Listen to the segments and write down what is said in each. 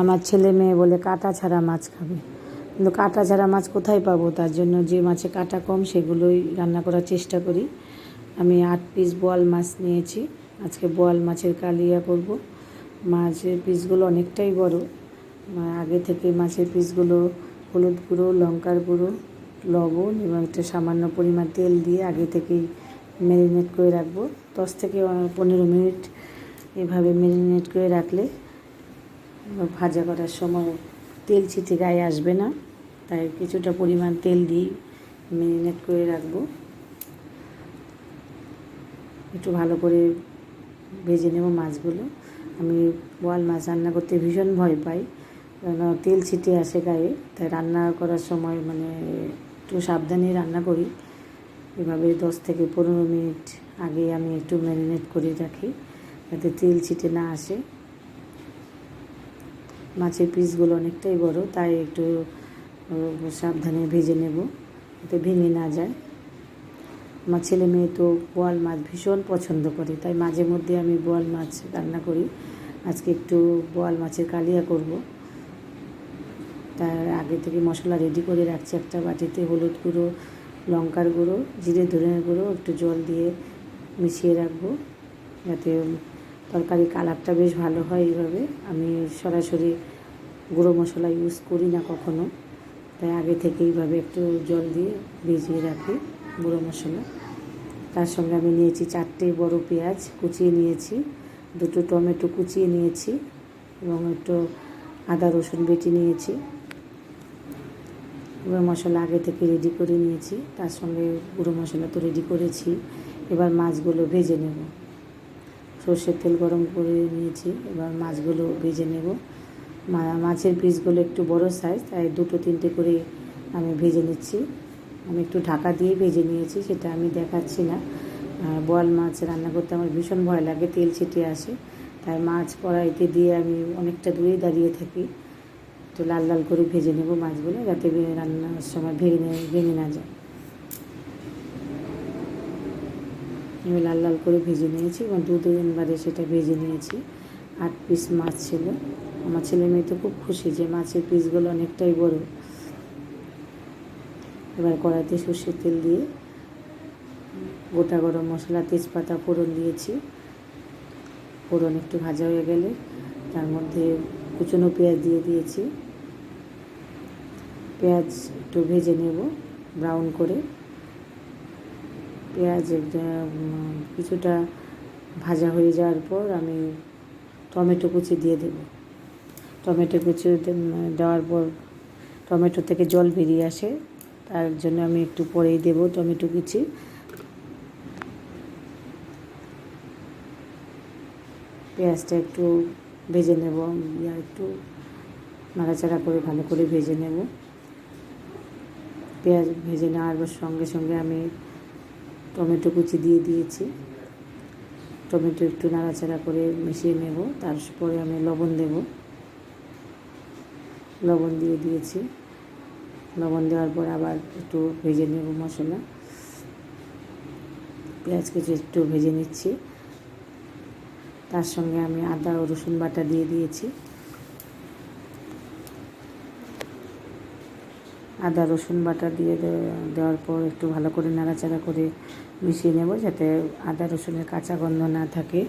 আমার ছেলে মেয়ে বলে কাটা ছাড়া মাছ খাবে। কিন্তু কাটা ছাড়া মাছ কোথায় পাবো? তার জন্য যে মাছে কাটা কম, সেগুলোই রান্না করার চেষ্টা করি। আমি আট পিস বোয়াল মাছ নিয়েছি। আজকে বোয়াল মাছের কালিয়া করব। মাছের পিসগুলো অনেকটাই বড়। আগে থেকে মাছের পিসগুলো হলুদ গুঁড়ো, লঙ্কার গুঁড়ো, লবণ এবং একটা সামান্য পরিমাণ তেল দিয়ে আগে থেকেই ম্যারিনেট করে রাখব। দশ থেকে পনেরো মিনিট এভাবে ম্যারিনেট করে রাখলে ভাজা করার সময় তেল ছিটে গায়ে আসবে না। তাই কিছুটা পরিমাণ তেল দিই ম্যারিনেট করে রাখব। একটু ভালো করে ভেজে নেব মাছগুলো। আমি বোয়াল মাছ রান্না করতে ভীষণ ভয় পাই কেন তেল ছিটে আসে গায়ে। তাই রান্না করার সময় মানে একটু সাবধানে রান্না করি। এভাবে দশ থেকে পনেরো মিনিট আগে আমি একটু ম্যারিনেট করে রাখি, যাতে তেল ছিটে না আসে। মাছের পিসগুলো অনেকটাই বড়, তাই একটু সাবধানে ভেজে নেব যাতে ভেঙে না যায়। আমার ছেলে মেয়ে তো বোয়াল মাছ ভীষণ পছন্দ করে, তাই মাঝে মধ্যে আমি বোয়াল মাছ রান্না করি। আজকে একটু বোয়াল মাছের কালিয়া করব। তার আগে থেকে মশলা রেডি করে রাখছি একটা বাটিতে, হলুদ গুঁড়ো, লঙ্কার গুঁড়ো, জিরে ধনের গুঁড়ো, একটু জল দিয়ে মিশিয়ে রাখব। যাতে তরকারি কালারটা বেশ ভালো হয় এইভাবে। আমি সরাসরি গুঁড়ো মশলা ইউজ করি না কখনো। তাই আগে থেকে এইভাবে একটু জল দিয়ে ভিজিয়ে রাখি গুঁড়ো মশলা। তার সঙ্গে আমি নিয়েছি চারটে বড় পেঁয়াজ কুচিয়ে নিয়েছি, দুটো টমেটো কুচিয়ে নিয়েছি এবং একটু আদা রসুন বেটে নিয়েছি। গুঁড়ো মশলা আগে থেকে রেডি করে নিয়েছি। তার সঙ্গে গুঁড়ো মশলা তো রেডি করেছি। এবার মাছগুলো ভেজে নেব। সর্ষের তেল গরম করে নিয়েছি। এবার মাছগুলো ভেজে নেব। মাছের পিসগুলো একটু বড় সাইজ তাই দুটো তিনটে করে আমি ভেজে নিচ্ছি। আমি একটু ঢাকা দিয়ে ভেজে নিয়েছি, সেটা আমি দেখাচ্ছি না। বোয়াল মাছ রান্না করতে আমার ভীষণ ভয় লাগে, তেল ছিটে আসে। তাই মাছ কড়াইতে দিয়ে আমি অনেকটা দূরেই দাঁড়িয়ে থাকি। একটু লাল লাল করে ভেজে নেব মাছগুলো, যাতে রান্নার সময় ভেঙে ভেঙে না যায়। আমি লাল লাল করে ভেজে নিয়েছি এবং দু তিনবারে সেটা ভেজে নিয়েছি। আট পিস মাছ ছিল। আমার ছেলে মেয়ে তো খুব খুশি যে মাছের পিসগুলো অনেকটাই বড়। এবার কড়াইতে সর্ষের তেল দিয়ে গোটা গরম মশলা, তেজপাতা, ফোড়ন দিয়েছি। ফোড়ন একটু ভাজা হয়ে গেলে তার মধ্যে কুচনো পেঁয়াজ দিয়ে দিয়েছি। পেঁয়াজ একটু ভেজে নেব ব্রাউন করে। পেঁয়াজ কিছুটা ভাজা হয়ে যাওয়ার পর আমি টমেটো কুচি দিয়ে দেব। টমেটো কুচি দেওয়ার পর টমেটো থেকে জল বেরিয়ে আসে, তার জন্য আমি একটু পরেই দেব টমেটো কুচি। পেঁয়াজটা একটু ভেজে নেব একটু নাড়াচাড়া করে ভালো করে ভেজে নেব। পেঁয়াজ ভেজে নেওয়ার সঙ্গে সঙ্গে আমি টমেটো কুচি দিয়ে দিয়েছি। টমেটো একটু নাড়াচাড়া করে মিশিয়ে নেব। তারপরে আমি লবণ দেব। লবণ দিয়ে দিয়েছি। লবণ দেওয়ার পর আবার একটু ভেজে নেব মশলা। পেঁয়াজ কিছু একটু ভেজে নিচ্ছি। তার সঙ্গে আমি আদা ও রসুন বাটা দিয়ে দিয়েছি। আদা, রসুন বাটা দিয়ে দেওয়ার পর একটু ভালো করে নাড়াচাড়া করে মিশিয়ে নেব যাতে আদা, রসুনের কাঁচা গন্ধ না থাকে।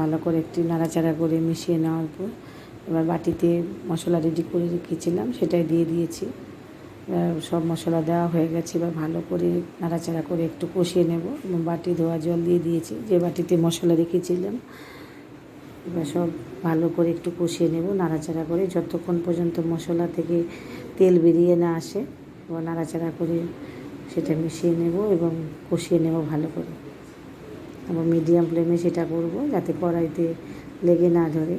ভালো করে একটু নাড়াচাড়া করে মিশিয়ে নেওয়ার পর এবার বাটিতে মশলা রেডি করে রেখেছিলাম, সেটাই দিয়ে দিয়েছি। সব মশলা দেওয়া হয়ে গেছে, এবার ভালো করে নাড়াচাড়া করে একটু কষিয়ে নেব বাটি ধোয়া জল দিয়ে দিয়েছি, যে বাটিতে মশলা রেখেছিলাম। এবার সব ভালো করে একটু কষিয়ে নেব, নাড়াচাড়া করে। যতক্ষণ পর্যন্ত মশলা থেকে তেল বেরিয়ে না আসে এবং নাড়াচাড়া করে সেটা মিশিয়ে নেব এবং কষিয়ে নেব ভালো করে। এবং মিডিয়াম ফ্লেমে সেটা করব যাতে কড়াইতে লেগে না ধরে।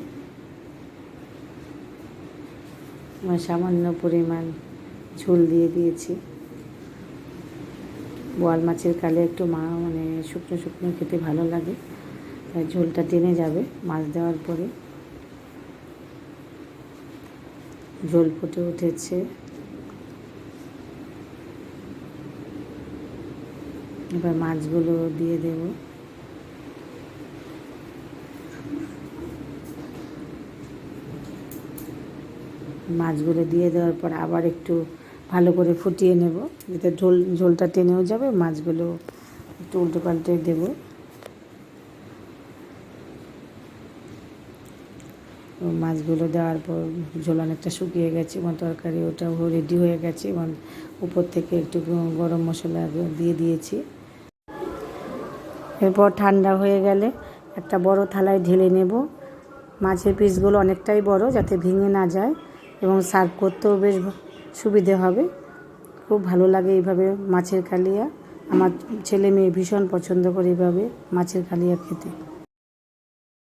সামান্য পরিমাণ ঝোল দিয়ে দিয়েছি। বোয়াল মাছের কালে একটু মা মানে শুকনো শুকনো খেতে ভালো লাগে, তাই ঝোলটা টেনে যাবে মাছ দেওয়ার পরে। ঝোল ফুটে উঠেছে। এবার মাছগুলো দিয়ে দেব। মাছগুলো দিয়ে দেওয়ার পর আবার একটু ভালো করে ফুটিয়ে নেব। যাতে ঝোল ঝোলটা টেনেও যাবে, মাছগুলো একটু উল্টো পাল্টে দেবো। মাছগুলো দেওয়ার পর ঝোল অনেকটা শুকিয়ে গেছে, এবং তরকারি ওটাও রেডি হয়ে গেছে, এবং উপর থেকে একটু গরম মশলা দিয়ে দিয়েছি। এরপর ঠান্ডা হয়ে গেলে একটা বড় থালায় ঢেলে নেব। মাছের পিসগুলো অনেকটাই বড় যাতে ভেঙে না যায়, এবং সার্ভ করতেও বেশ সুবিধে হবে। খুব ভালো লাগে এইভাবে মাছের কালিয়া। আমার ছেলে মেয়ে ভীষণ পছন্দ করে এইভাবে মাছের কালিয়া খেতে।